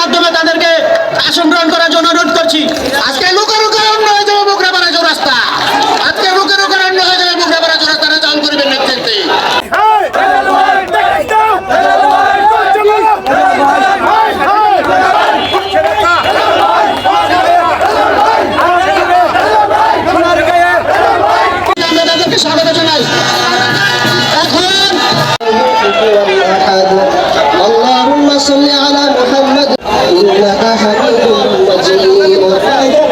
মাধ্যমে তাদেরকে আসন গ্রহণ করার জন্য অনুরোধ করছি আজকে লুকের অন্য হয়ে যাবে বুকরাপাড়া চৌরাস্তা আজকে লুকের অন্য হয়ে যাবে বুকরাপাড়া চৌরাস্তা চাল করবেন নেতৃত্বে আমরা তাদেরকে স্বাগত জানাই এখন اللهم صل على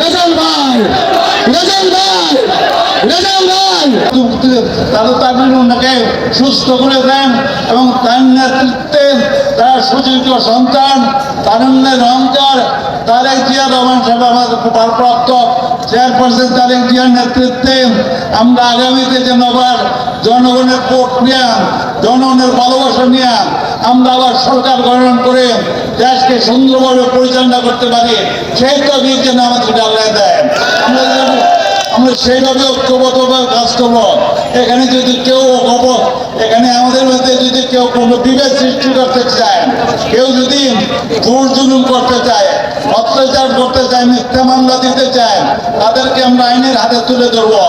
রেজাল ভাই রেজাল ভাই রেজাল ভাই। তাদের ওনাকে সুস্থ করে দেন এবং তার নেতৃত্বে তার সুযোগ্য সন্তান, তারুণ্যের অহংকার তারেক জিয়া রহমান সাহেব আমাদের ভারপ্রাপ্ত চেয়ারপারসন তারেক জিয়ার নেতৃত্বে আমরা আগামীতে যেন আবার জনগণের ভোট নিয়ে, জনগণের ভালোবাসা নিয়ে আমরা আবার সরকার গঠন করে দেশকে সুন্দরভাবে পরিচালনা করতে পারি, সেই তবির যেন আমাদের আল্লাহ দেয়। আমরা আমরা সেইভাবে ঐক্যবদ্ধভাবে কাজ করব। এখানে যদি কেউ অপ এখানে আমাদের মধ্যে যদি কেউ কোনো বিভেদ সৃষ্টি করতে চায়, কেউ যদি জোর জুলুম করতে চায়, অত্যাচার করতে চায়, মিথ্যা মামলা দিতে চায়, তাদেরকে আমরা আইনের হাতে তুলে ধরবো।